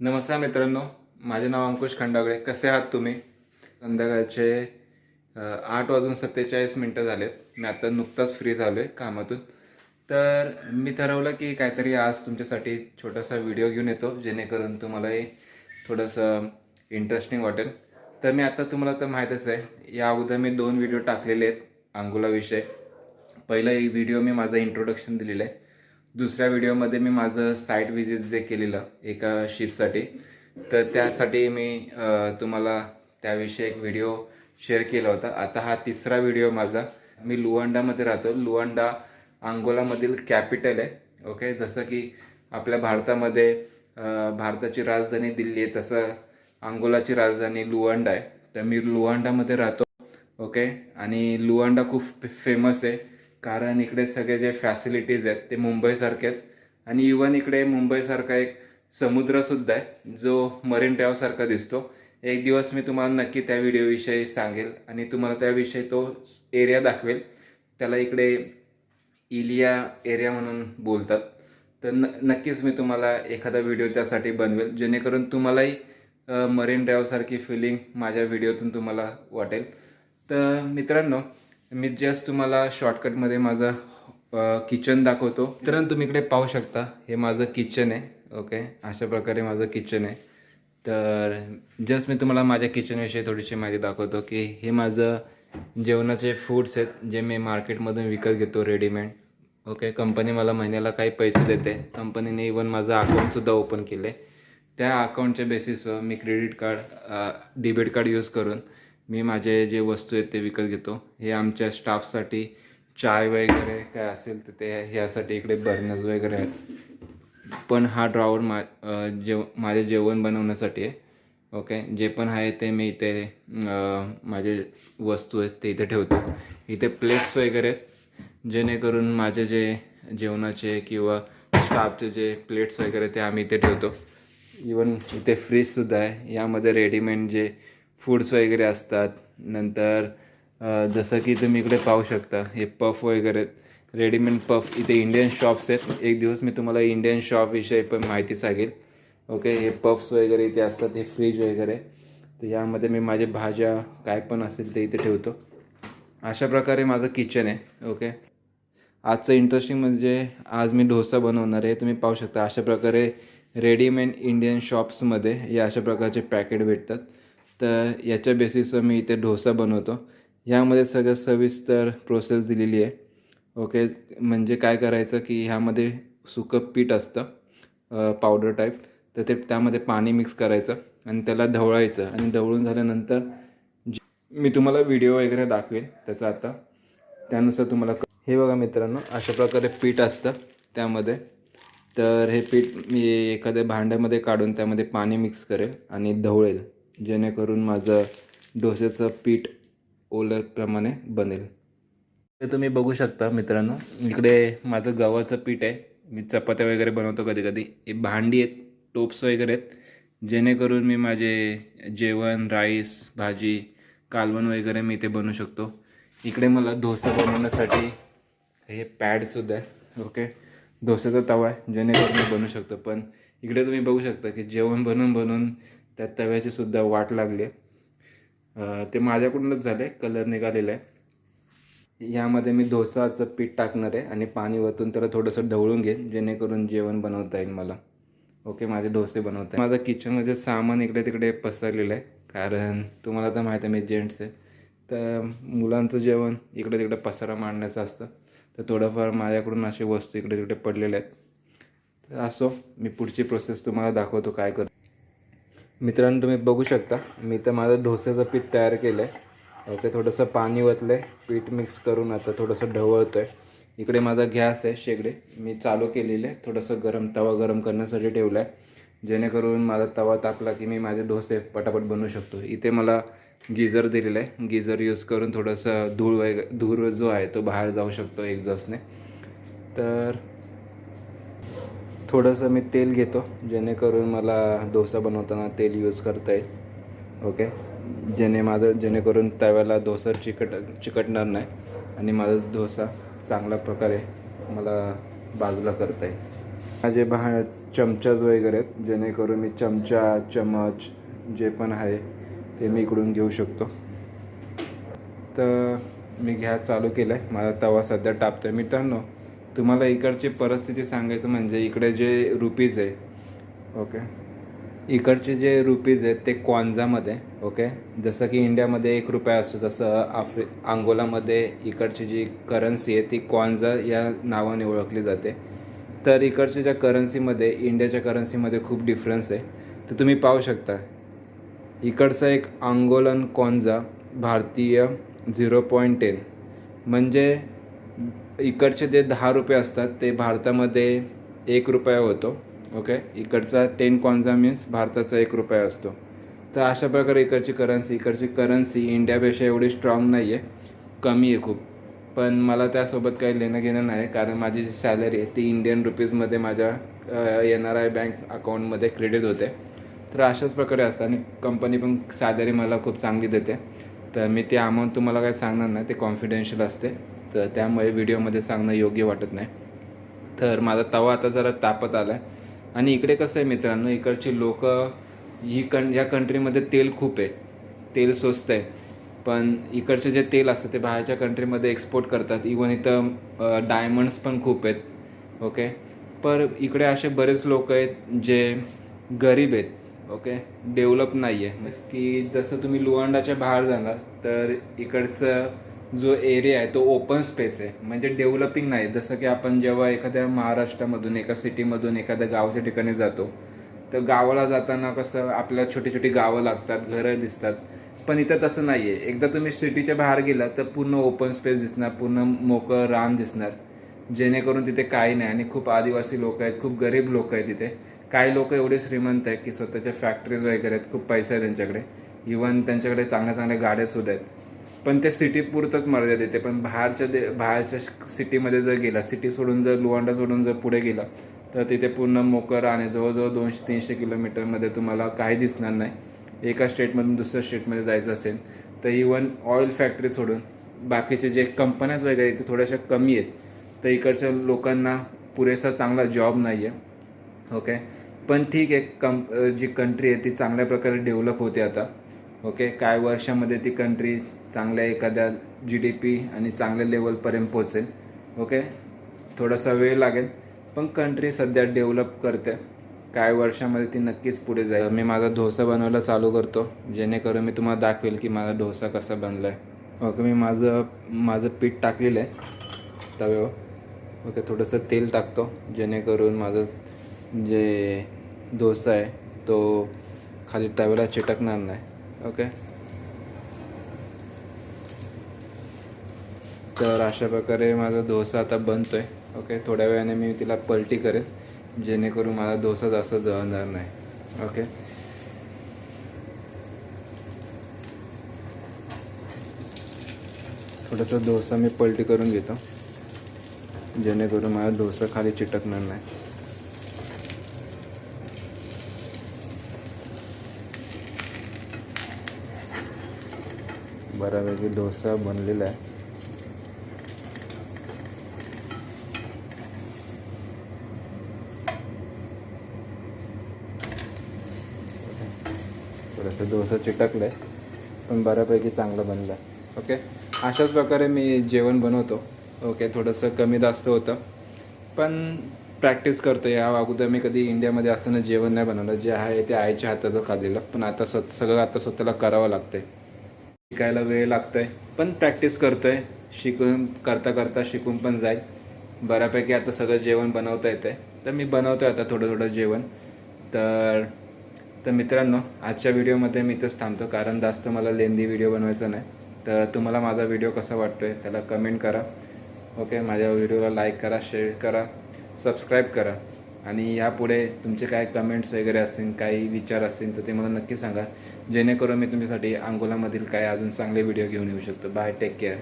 नमस्कार मित्रांनो माझे नाव अंकुश खंडागळे. कसे आहात तुम्ही? संध्याकाळचे आठ वाजून सत्तेचाळीस मिनटं झालेत. मी आता नुकताच फ्री झालो आहे कामातून. तर मी ठरवलं की काहीतरी आज तुमच्यासाठी छोटासा व्हिडिओ घेऊन येतो जेणेकरून तुम्हालाही थोडंसं इंटरेस्टिंग वाटेल. तर मी आता तुम्हाला तर माहीतच आहे या अगोदर मी दोन व्हिडिओ टाकलेले आहेत अंगुलाविषयी पहिला एक व्हिडिओ मी माझा इंट्रोडक्शन दिलेलं आहे. दुसऱ्या व्हिडिओमध्ये मी माझं साईट व्हिजिट जे केलेलं एका शिपसाठी तर त्यासाठी मी तुम्हाला त्याविषयी एक व्हिडिओ शेअर केला होता. आता हा तिसरा व्हिडिओ माझा. मी लुवांडामध्ये राहतो. लुवांडा अंगोलामधील कॅपिटल आहे. ओके जसं की आपल्या भारतामध्ये भारताची राजधानी दिल्ली आहे तसं अंगोलाची राजधानी लुवांडा आहे. तर मी लुवांडामध्ये राहतो. ओके आणि लुवांडा खूप फेमस आहे. कारण इकडे सगळे जे फॅसिलिटीज आहेत ते मुंबईसारखे आहेत. आणि इवन इकडे मुंबईसारखा एक समुद्रसुद्धा आहे जो मरीन ड्राईव्हसारखा दिसतो. एक दिवस मी तुम्हाला नक्की त्या व्हिडिओविषयी सांगेल आणि तुम्हाला त्याविषयी तो एरिया दाखवेल. त्याला इकडे इलिया एरिया म्हणून बोलतात. तर न नक्कीच मी तुम्हाला एखादा व्हिडिओ त्यासाठी बनवेल जेणेकरून तुम्हालाही मरीन ड्राईव्हसारखी फिलिंग माझ्या व्हिडिओतून तुम्हाला वाटेल. तर मित्रांनो मी जस्ट तुम्हाला शॉर्टकटमध्ये माझं किचन दाखवतो. तर तुम्ही इकडे पाहू शकता हे माझं किचन आहे ओके अशा प्रकारे माझं किचन आहे. तर जस्ट मी तुम्हाला माझ्या किचनविषयी थोडीशी माहिती दाखवतो की हे माझं जेवणाचे फूड्स आहेत जे मी मार्केटमधून विकत घेतो रेडीमेड ओके कंपनी मला महिन्याला काही पैसे देते. कंपनीने इवन माझं अकाउंटसुद्धा ओपन केलं आहे त्या अकाउंटच्या बेसिसवर मी credit card debit card use करून मी माझे जे वस्तू आहेत ते विकत घेतो. हे आमच्या स्टाफसाठी चाय वगैरे काय असेल तर ते ह्यासाठी इकडे बर्नर्स वगैरे आहेत. पण हा ड्रॉवर मा जेव माझे जेवण बनवण्यासाठी आहे. ओके? जे पण आहे ते मी इथे माझे वस्तू आहेत ते इथे ठेवतो. इथे प्लेट्स वगैरे आहेत. जेणेकरून माझे जे जेवणाचे किंवा स्टाफचे जे प्लेट्स वगैरे ते आम्ही इथे ठेवतो. इवन इथे फ्रीजसुद्धा आहे. यामध्ये रेडीमेड जे फूड्स वगैरे असतात. नंतर जसं की तुम्ही इकडे पाहू शकता हे पफ वगैरे रेडीमेड पफ इथे इंडियन शॉप्स आहेत. एक दिवस मी तुम्हाला इंडियन शॉपविषयी पण माहिती सांगेल. ओके हे पफ्स वगैरे इथे असतात हे फ्रीज वगैरे. तर यामध्ये मी माझ्या भाज्या काय पण असेल ते इथे ठेवतो. अशा प्रकारे माझं किचन आहे. ओके आजचं इंटरेस्टिंग म्हणजे आज मी डोसा बनवणार आहे. तुम्ही पाहू शकता अशा प्रकारे रेडीमेड इंडियन शॉप्समध्ये या अशा प्रकारचे पॅकेट भेटतात. तर याच्या बेसिसवर मी इथे डोसा बनवतो. ह्यामध्ये सगळं सविस्तर प्रोसेस दिलेली आहे. ओके म्हणजे काय करायचं की ह्यामध्ये सुकं पीठ असतं पावडर टाईप तर ते त्यामध्ये पाणी मिक्स करायचं आणि त्याला ढवळायचं. आणि ढवळून झाल्यानंतर जे- मी तुम्हाला व्हिडिओ वगैरे दाखवेन त्याचा आता. त्यानुसार तुम्हाला हे बघा मित्रांनो अशा प्रकारे पीठ असतं त्यामध्ये. तर हे पीठ मी एखाद्या भांड्यामध्ये काढून त्यामध्ये पाणी मिक्स करेल आणि ढवळेल. जेणेकरून माझं डोसेचं पीठ ओल्याप्रमाणे बनेल. ते तुम्ही बघू शकता मित्रांनो. इकडे माझं गव्हाचं पीठ आहे. मी चपात्या वगैरे बनवतो कधी कधी हे भांडी आहेत टोप्स वगैरे आहेत. जेणेकरून मी माझे जेवण राईस भाजी कालवण वगैरे मी इथे बनवू शकतो. इकडे मला डोसा बनवण्यासाठी हे पॅडसुद्धा आहे. ओके? डोस्याचा तवा आहे जेणेकरून मी बनवू शकतो. पण इकडे तुम्ही बघू शकता की जेवण बनवून बनवून त्या तव्याची सुद्धा वाट लागली आहे. ते माझ्याकडूनच झाले कलर निघालेला आहे. यामध्ये मी डोसाचं पीठ टाकणार आहे आणि पाणी वतून त्याला थोडंसं ढवळून घेईन जेणेकरून जेवण बनवता येईल मला. ओके माझे डोसे बनवता माझं किचनमध्ये सामान इकडे तिकडे पसरलेलं आहे कारण तुम्हाला तर माहीत आहे मी जेंट्स आहे. तर मुलांचं जेवण इकडे तिकडे पसारा मांडण्याचं असतं. तर थोडंफार माझ्याकडून असे वस्तू इकडे तिकडे पडलेले आहेत. तर असो मी पुढची प्रोसेस तुम्हाला दाखवतो काय करतो. मित्रांनो तुम्ही बघू शकता. मी तर माझं ढोस्याचं पीठ तयार केलं आहे ओके थोडंसं पाणी ओतलं आहे पीठ मिक्स करून आता थोडंसं ढवळतो आहे इकडे माझा गॅस आहे शेगडे. मी चालू केलेलं आहे. थोडंसं गरम तवा गरम करण्यासाठी ठेवला आहे जेणेकरून माझा तवा तापला की मी माझे डोसे पटापट बनवू शकतो. इथे मला गिझर दिलेलं आहे. गिझर यूज करून थोडंसं धूळ वगैरे धूर जो आहे तो बाहेर जाऊ शकतो एक्झॉस्टने तर थोडंसं मी तेल घेतो जेणेकरून मला डोसा बनवताना तेल यूज करता येईल. ओके जेणे माझं जेणेकरून तव्याला डोसा चिकट चिकटणार नाही आणि माझा डोसा चांगल्या प्रकारे मला बाजूला करता येईल. माझे बाहेर चमचाज वगैरे आहेत जेणेकरून मी चमचा चमच जे पण आहे ते मी इकडून घेऊ शकतो. तर मी घ्या चालू केलं आहे मला तवा सध्या टापतो आहे मित्रांनो. तुम्हाला इकडची परिस्थिती सांगायचं म्हणजे इकडे जे रुपीज आहे ओके इकडचे जे रुपीज आहेत ते क्वांझामध्ये ओके जसं की इंडियामध्ये एक रुपया असतो तसं आफ्रि अंगोलामध्ये इकडची जी करन्सी आहे ती क्वांझा या नावाने ओळखली जाते. तर इकडच्या ज्या करन्सीमध्ये इंडियाच्या करन्सीमध्ये खूप डिफरन्स आहे. तर तुम्ही पाहू शकता इकडचा एक अंगोलन क्वांझा भारतीय झिरो पॉईंट टेन म्हणजे इकडचे जे दहा रुपये असतात ते भारतामध्ये एक रुपया होतो ओके इकडचा टेन कॉन्झा मीन्स भारताचा एक रुपया असतो. तर अशा प्रकारे इकडची करन्सी इकडची करन्सी इंडियापेक्षा एवढी स्ट्रॉंग नाही आहे कमी आहे खूप. पण मला त्यासोबत काही लेणं घेणं नाही कारण माझी जी सॅलरी आहे ती इंडियन रुपीजमध्ये माझ्या एन आर आय बँक अकाउंटमध्ये क्रेडिट होते. तर अशाच प्रकारे असतं आणि कंपनी पण सॅलरी मला खूप चांगली देते. तर मी ते अमाऊंट तुम्हाला काही सांगणार नाही ते कॉन्फिडेन्शियल असते. तर त्यामुळे व्हिडिओमध्ये सांगणं योग्य वाटत नाही. तर माझा तवा आता जरा तापत आला आहे आणि इकडे कसं आहे मित्रांनो इकडची लोक ही कं या कंट्रीमध्ये तेल खूप आहे. तेल स्वस्त आहे. पण इकडचे जे तेल असतं ते बाहेरच्या कंट्रीमध्ये एक्सपोर्ट करतात. इवन इथं डायमंड्स पण खूप आहेत. ओके पर इकडे असे बरेच लोक आहेत जे गरीब आहेत. ओके डेव्हलप नाही आहे की जसं तुम्ही लुवांडाच्या बाहेर जाणार तर इकडचं जो एरिया आहे तो ओपन स्पेस आहे. म्हणजे डेव्हलपिंग नाही. जसं की आपण जेव्हा एखाद्या महाराष्ट्रामधून एका सिटीमधून एखाद्या गावाच्या ठिकाणी जातो तर गावाला जाताना कसं आपल्याला छोटी छोटी गावं लागतात घरं दिसतात. पण इथं तसं नाही आहे एकदा तुम्ही सिटीच्या बाहेर गेला तर पूर्ण ओपन स्पेस दिसणार पूर्ण मोकळं रान दिसणार. जेणेकरून तिथे काही नाही. आणि खूप आदिवासी लोक आहेत खूप गरीब लोक आहेत तिथे काही लोक एवढे श्रीमंत आहेत की स्वतःच्या फॅक्टरीज वगैरे आहेत खूप पैसा आहे त्यांच्याकडे. इवन त्यांच्याकडे चांगल्या चांगल्या गाड्या सुद्धा आहेत. पण ते सिटी मर्यादा मर्यादित येते पण बाहेरच्या दे बाहेरच्या सिटीमध्ये जर गेला सिटी सोडून जर लुवांडा सोडून जर पुढे गेला तर तिथे पूर्ण मोकर आणि जवळजवळ दोनशे तीनशे किलोमीटरमध्ये तुम्हाला काही दिसणार नाही. एका स्टेटमधून दुसऱ्या स्टेटमध्ये जायचं असेल तर इवन ऑइल फॅक्टरी सोडून बाकीचे जे कंपन्याज वगैरे ते थोड्याशा कमी आहेत. तर इकडच्या लोकांना पुरेसा चांगला जॉब नाही आहे ओके पण ठीक आहे कं जी कंट्री आहे ती चांगल्या प्रकारे डेव्हलप होते आता. ओके काय वर्षामध्ये ती कंट्री चांगल्या एखाद्या जी डी पी आणि चांगल्या लेवलपर्यंत पोहोचेल. ओके थोडासा वेळ लागेल. पण कंट्री सध्या डेव्हलप करते. काय वर्षामध्ये ती नक्कीच पुढे जाईल. मी माझा डोसा बनवायला चालू करतो. जेणेकरून मी तुम्हाला दाखवेल की माझा डोसा कसा बनला आहे ओके मी माझं माझं पीठ टाकलेलं आहे. तव्यावर. ओके थोडंसं तेल टाकतो. जेणेकरून माझं जे डोसा आहे तो खाली तव्याला चिटकणार नाही. ओके तर अशा प्रकारे माझा डोसा आता बनतोय. ओके थोड्या वेळाने मी तिला पलटी करेन जेणेकरून माझा डोसा जास्त जळणार नाही. ओके थोडासा डोसा मी पलटी करून घेतो जेणेकरून माझा डोसा खाली चिटकणार नाही. बऱ्यापैकी डोसा बनलेला आहे. थोडंसं डोसं चिटकलं आहे पण बऱ्यापैकी चांगलं बनलं आहे ओके? अशाच प्रकारे मी जेवण बनवतो. ओके थोडंसं कमी जास्त होतं. पण प्रॅक्टिस करतो या अगोदर मी कधी इंडियामध्ये असताना जेवण नाही बनवलं. जे आहे ते आईच्या हाताचं खाल्लेलं. पण आता स्वत सगळं आता स्वतःला करावं लागतंय. शिकायला वेळ लागतोय. पण प्रॅक्टिस करतोय. शिकून करता करता शिकून पण जाईल. बऱ्यापैकी आता सगळं जेवण बनवता येतंय. तर मी बनवतोय आता थोडं थोडं जेवण. तर तर मित्रांनो आजच्या व्हिडिओमध्ये मी इथंच थांबतो कारण जास्त मला लेंदी व्हिडिओ बनवायचा नाही. तर तुम्हाला माझा व्हिडिओ कसा वाटतोय त्याला कमेंट करा. ओके माझ्या व्हिडिओला लाईक करा शेअर करा सबस्क्राईब करा. आणि यापुढे तुमचे काय कमेंट्स वगैरे असतील काही विचार असतील तर ते मला नक्की सांगा. जेणेकरून मी तुमच्यासाठी अंगोलामधील काय अजून चांगले व्हिडिओ घेऊन येऊ शकतो. Bye take care